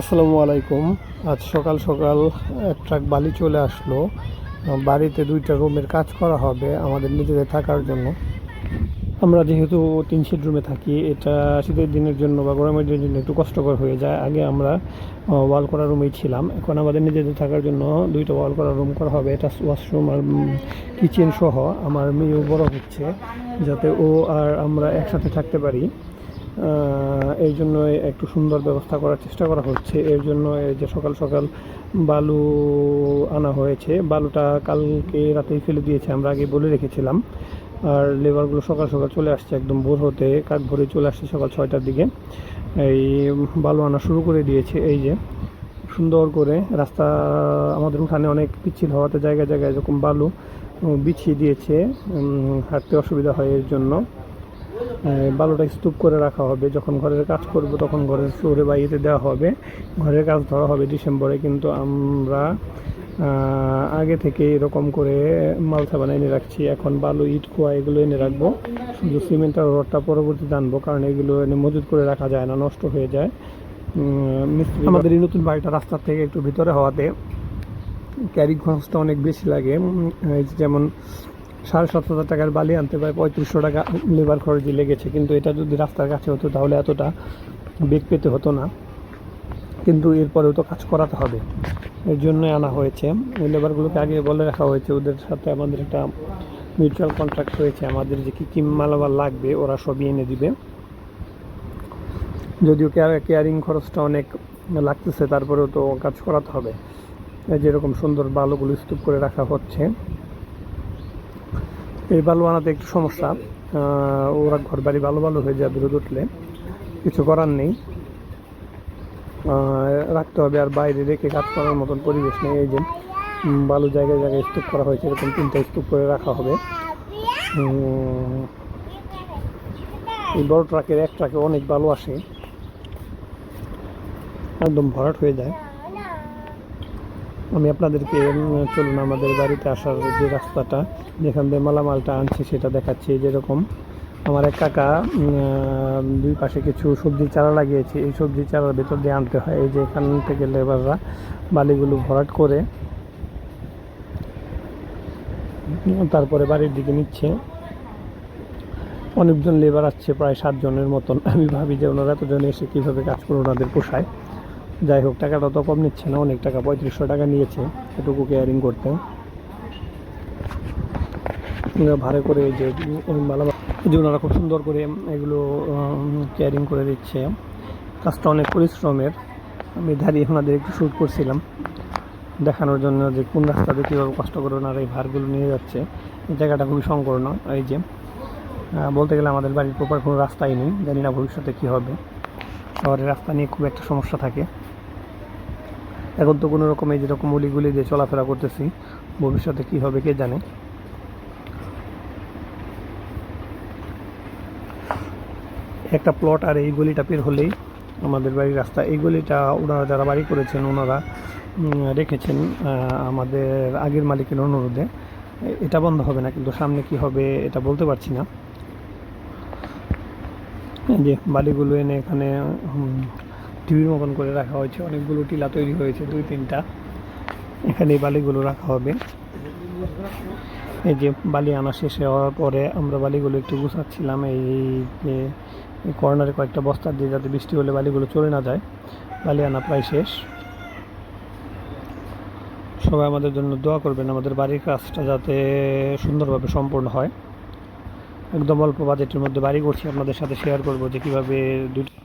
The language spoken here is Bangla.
আসসালামু আলাইকুম। আজ সকাল সকাল এক ট্রাক বালি চলে আসলো। বাড়িতে দুইটা রুমের কাজ করা হবে আমাদের নিজেদের থাকার জন্য। আমরা যেহেতু তিন সিট রুমে থাকি, এটা শীতের দিনের জন্য বা গরমের দিনের জন্য একটু কষ্টকর হয়ে যায়। আগে আমরা ওয়াল করা রুমেই ছিলাম। এখন আমাদের নিজেদের থাকার জন্য দুইটা ওয়াল করা রুম করা হবে। এটা ওয়াশরুম আর কিচেন সহ। আমার মেয়েও বড় হচ্ছে, যাতে ও আর আমরা একসাথে থাকতে পারি। এই জন্য একটু সুন্দর ব্যবস্থা করার চেষ্টা করা হচ্ছে। এর জন্য এই যে সকাল সকাল বালু আনা হয়েছে, বালুটা কালকে রাতেই ফেলে দিয়েছে, আমরা আগে বলে রেখেছিলাম। আর লেবারগুলো সকাল সকাল চলে আসছে, একদম ভোর হতে, কাক ভরে চলে আসছে সকাল ছয়টার দিকে। এই বালু আনা শুরু করে দিয়েছে, এই যে সুন্দর করে রাস্তা, আমাদের উঠানে অনেক পিচ্ছিল হওয়াতে জায়গায় জায়গায় এরকম বালু বিছিয়ে দিয়েছে হাঁটতে অসুবিধা হয় এর জন্য। বালুটা স্তূপ করে রাখা হবে। যখন ঘরের কাজ করব, তখন ঘরের শহরে বাইরে দেওয়া হবে। ঘরের কাজ ধরা হবে ডিসেম্বরে, কিন্তু আমরা আগে থেকে এরকম করে মালসা বানিয়ে এনে রাখছি। এখন বালু, ইট, কুয়া এগুলো এনে রাখব। শুধু সিমেন্ট আর রডটা পরবর্তীতে আনব, কারণ এগুলো এনে মজুত করে রাখা যায় না, নষ্ট হয়ে যায়। আমাদের এই নতুন বাড়িটা রাস্তার থেকে একটু ভিতরে হওয়াতে ক্যারি খরচটা অনেক বেশি লাগে। যেমন সাড়ে সাত হাজার টাকার বালি আনতে প্রায় পঁয়ত্রিশশো টাকা লেবার খরচই লেগেছে। কিন্তু এটা যদি রাস্তার কাছে হতো তাহলে এতটা বেগ পেতে হতো না। কিন্তু এরপরেও তো কাজ করাতে হবে। এর জন্যই আনা হয়েছে। ওই লেবারগুলোকে আগে বলে রাখা হয়েছে। ওদের সাথে আমাদের একটা মিউচুয়াল কন্ট্রাক্ট হয়েছে আমাদের যে কী কী মালামাল লাগবে, ওরা সবই এনে দিবে। যদিও কেয়ারিং খরচটা অনেক লাগতেছে, তারপরেও তো কাজ করাতে হবে। যেরকম সুন্দর বালুগুলো স্তূপ করে রাখা হচ্ছে। এই বালু আনাতে একটু সমস্যা। ওরা ঘর বাড়ি ভালো ভালো হয়ে যাবে রোদ উঠলে। কিছু করার নেই। রাখতে হবে আর বাইরে রেখে কাজ করার মতন পরিবেশ নেই। এই যে বালু জায়গায় জায়গায় স্তূপ করা হয়েছে, এরকম তিনটা স্তূপ করে রাখা হবে। এই বড় ট্রাকের এক ট্রাকে অনেক বালু আসে। একদম ভরাট হয়ে যায়। আমি আপনাদেরকে চলুন আমাদের বাড়িতে আসার যে রাস্তাটা, যেখান দিয়ে মালামালটা আনছি সেটা দেখাচ্ছি যেরকম আমার এক কাকা দুই পাশে কিছু সবজি চারা লাগিয়েছে। এই সবজি চারার ভেতর দিয়ে আনতে হয়। এই যে এখান থেকে লেবাররা বালিগুলো ভরাট করে, তারপরে বাড়ির দিকে নিচ্ছে। অনেকজন লেবার আসছে, প্রায় সাতজনের মতন। আমি ভাবি যে ওনারা এতজন এসে কীভাবে কাজ করে ওনাদের পোষায়। যাই হোক, টাকাটা তো কম নিচ্ছে না, অনেক টাকা, পঁয়ত্রিশশো টাকা নিয়েছে, এটুকু কেয়ারিং করতে। ভাড়া করে এই যে মালামাল যে ওনারা খুব সুন্দর করে এগুলো কেয়ারিং করে দিচ্ছে। কাজটা অনেক পরিশ্রমের। আমি দাঁড়িয়ে ওনাদের একটু শ্যুট করছিলাম, দেখানোর জন্য যে কোন রাস্তাতে কীভাবে কষ্ট করে ওনারা এই ভারগুলো নিয়ে যাচ্ছে। এই জায়গাটা খুবই সংকীর্ণ, এই যে। বলতে গেলে আমাদের বাড়ির প্রপার কোনো রাস্তাই নেই, জানি না ভবিষ্যতে কী হবে। শহরের রাস্তা নিয়ে খুব একটা সমস্যা থাকে। এখন তো কোনো রকম এই যেরকম উলিগুলি দিয়ে চলাফেরা করতেছি, ভবিষ্যতে কী হবে কে জানে। একটা প্লট আর এই গলিটা পের হলেই আমাদের বাড়ির রাস্তা। এই গলিটা ওনারা যারা বাড়ি করেছেন, ওনারা রেখেছেন আমাদের আগের মালিকের অনুরোধে। এটা বন্ধ হবে না, কিন্তু সামনে কি হবে এটা বলতে পারছি না। যে বালিগুলো এনে এখানে টিভির মতন করে রাখা হয়েছে। অনেকগুলো টিলা তৈরি হয়েছে, দুই, তিনটা। এখানে এই বালিগুলো রাখা হবে। এই যে বালি আনা শেষ হওয়ার পরে আমরা বালিগুলো একটু গুছাচ্ছিলাম। এই যে কর্নারে কয়েকটা বস্তা দিয়ে যাতে বৃষ্টি হলে বালিগুলো চলে না যায়। বালি আনা প্রায় শেষ। সবাই আমাদের জন্য দোয়া করবেন। আমাদের বাড়ির কাজটা যাতে সুন্দরভাবে সম্পূর্ণ হয়। একদম অল্প বাজেটের মধ্যে বাড়ি করছি। আপনাদের সাথে শেয়ার করব যে কীভাবে দুটো